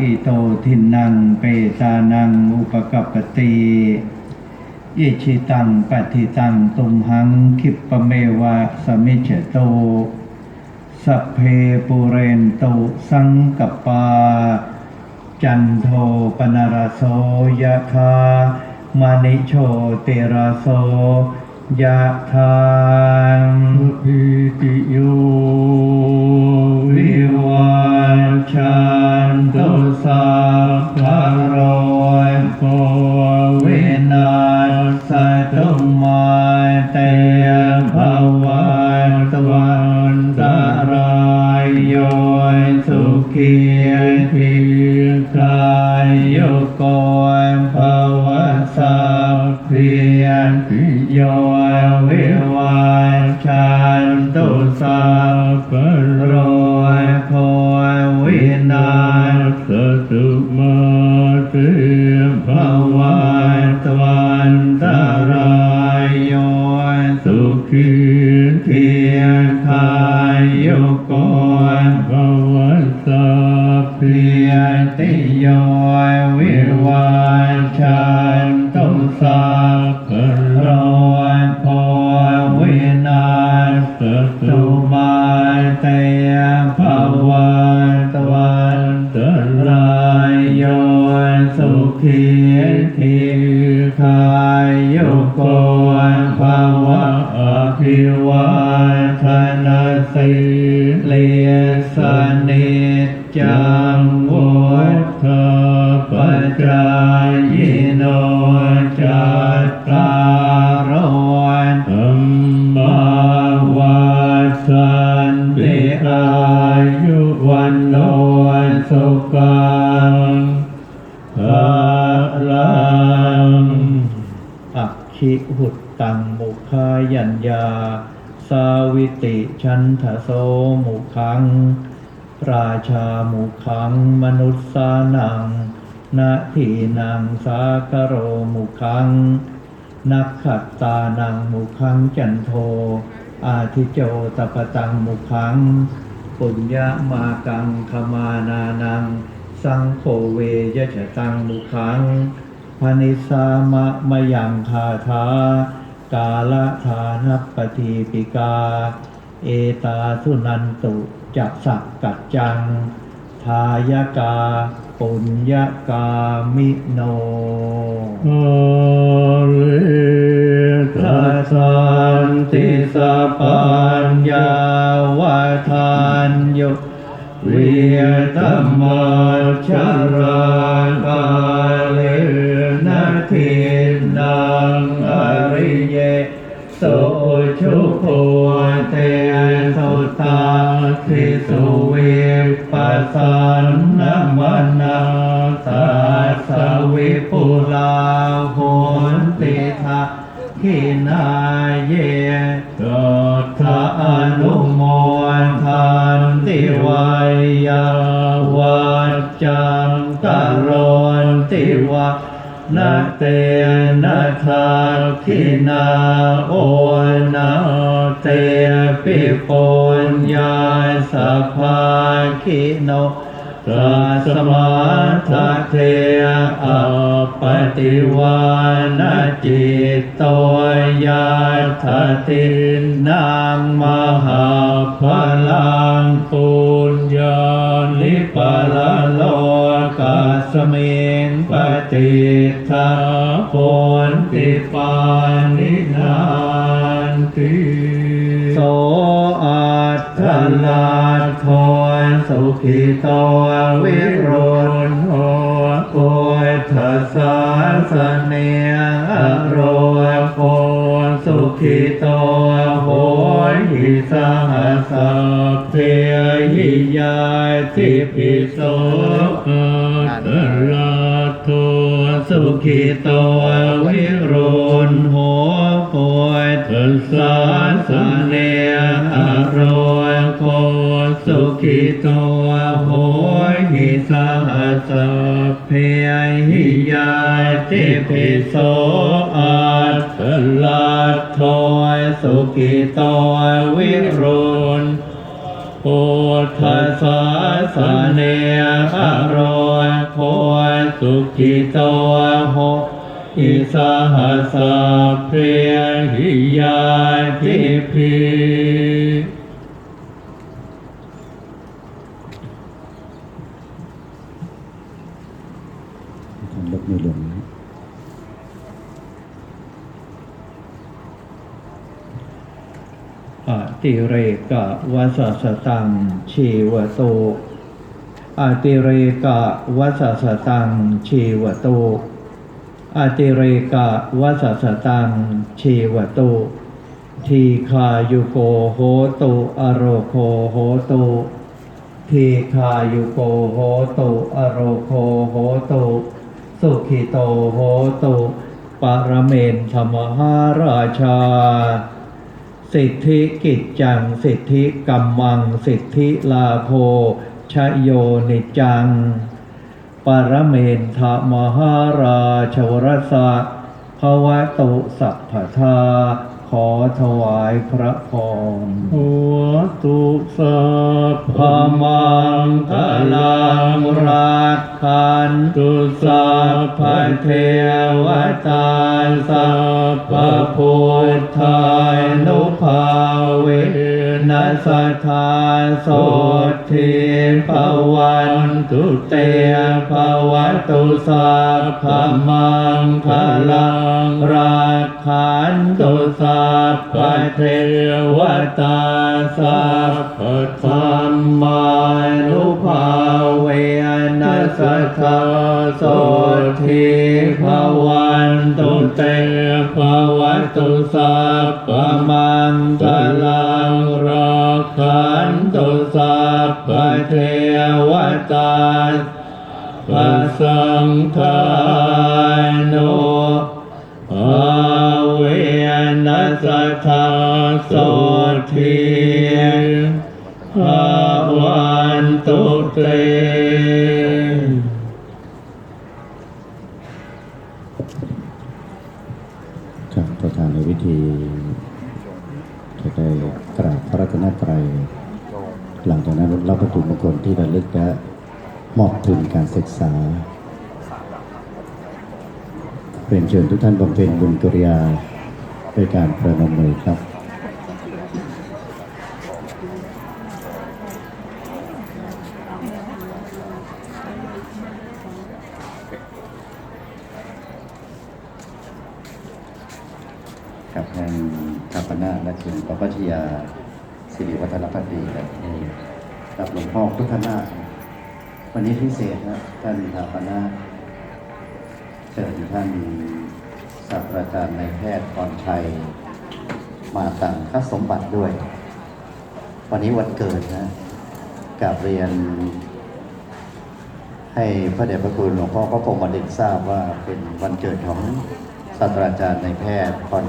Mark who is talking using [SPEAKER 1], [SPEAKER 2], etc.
[SPEAKER 1] อิโตทินังเปตานังอุปกัปปติอิชิตังปฏิตังตุมหังคิปปะเมวะสมิจโตสัพเพปุเรนตุสังกปา จันโทปนารโสยะคามานิโชติราโส ยะทาน
[SPEAKER 2] ปิติโย
[SPEAKER 1] วิวัชันตุสัพพ โกภวสัพเพียนโยวิวันชันตุสัพโรโพวินา
[SPEAKER 2] สตุมาเต
[SPEAKER 1] ภวันตวันตรายโยสุ
[SPEAKER 2] ขี
[SPEAKER 1] ตุสัพพะโรยโพวินาศ
[SPEAKER 2] สตุ
[SPEAKER 1] ตุมาเตยภวันตวันตรายโยสุขีทีคายโยโกนภาวะอภิวาทนาสิเลสนิจจัง ตารโอ
[SPEAKER 2] ธัมมา
[SPEAKER 1] วาสันติอายุวันโนสุขังภาลังอักขิหุตตังมุขายัญญา สาวิติชันทโสมุขัง ราชามุขัง มนุษย์สานังนาทีนังสากโรมุขัง นักขัตตานังมุขังจันโท อาทิโจตปตังมุขังปุญญามากังขมานานัง สังโฆเวยชะตังมุขังพนิสามะมยังคาทากาลทานัปปฏิปิกา เอตาสุนันตุจักสักกัจจัง ทายกาปุญญากามิโน
[SPEAKER 2] อาเล
[SPEAKER 1] ทัสันติสัพพัญญาวาทานยุวิยตมชราคาเลนะทินังอริเยสุชุโพเต ทิสุวิปัสสันนมนาสาสวิปุลาโหนติทาขินาเย
[SPEAKER 2] ตัท
[SPEAKER 1] ทาอนุโมทันติวายาวัจจังกโรนติวะ นาเตนะทาคินาโอนาเตปิปุญญาสัพพาคิโนตัสมาทะเทอะปฏิวานาจิตโตยาทตินางมหาพลังปุญญาลิปะละโลกาสเมงปฏิ โพนติปานินานติโสอัตถลาทนสุขิตวิรุณโหโอทัสสะสเนอโรโพ สุขิโตโหหิสหัสเพหิยาทิปิโส
[SPEAKER 2] อัตตลาโท
[SPEAKER 1] สุขิโตวิรุณโหโกทัสสะสเนอโรโกสุขิโตโหหิสหัสเพหิยาทิปิโสอัต ลาโทยสุขิโตวิรุณโพ
[SPEAKER 2] พุทธั
[SPEAKER 1] ทั
[SPEAKER 2] ส
[SPEAKER 1] สะเนอโรโคสุขิโตโหอิสหัสเพรียหิยาทิพี
[SPEAKER 3] ทำยกมือลงนะ
[SPEAKER 1] อ ติเรกะวัสสตังชีวโตอติเรกะวัสสตังชีวโตอติเรกะวัสสตังชีวโตทีคายุโกโหตุอโรโคโหตุทีคายุโกโหตุอโรโคโหตุสุขิโตโหตุปรเมนธรรมหาราชา สิทธิกิจจัง สิทธิกัมมัง สิทธิลาโภชโยนิจัง ปรเมนทมหาราชวรสะภวตุสัพพทา ขอถวายพระพร
[SPEAKER 2] หัวตุสัพ
[SPEAKER 1] พมังคลังรักขันตุสัพพเทวตาสัพพพุทธานุภาเว นัสธาโสทิภวันตุเตภวตุสัพพมังคลังรักขันตุสัพพเทวตาสัพพธรรมานุภาเว นัสธาโสทิภวันตุเตภวัตุสัพพมังคลังรักขันตุสัพพเทวตาพระสังฆานุอาเวนัสธาโสทิภาวันตุเต
[SPEAKER 3] ครับประธาน ในวิธีจะได้กราบพระรัตนตรัย หลังจากนั้นรับวัตถุมงคลที่ระลึกและมอบทุนการศึกษาเป็นเชิญทุกท่านบำเพ็ญบุญกุริยาด้วยการประนมมือครับ กับทางทาปนาและคุณปปัชยาสิริวัฒนพัฒดีครับนี่กับหลวงพ่อพุทธนาถวันนี้พิเศษนะท่านทาปนาเชิญท่านศาสตราจารย์นายแพทย์พรชัย มาต่างคัสมบัติด้วย วันนี้วันเกิดนะกับเรียน ให้พระเดชพระคุณหลวงพ่อพระพรหมดิตทราบว่าเป็นวันเกิดของศาสตราจารย์นายแพทย์พร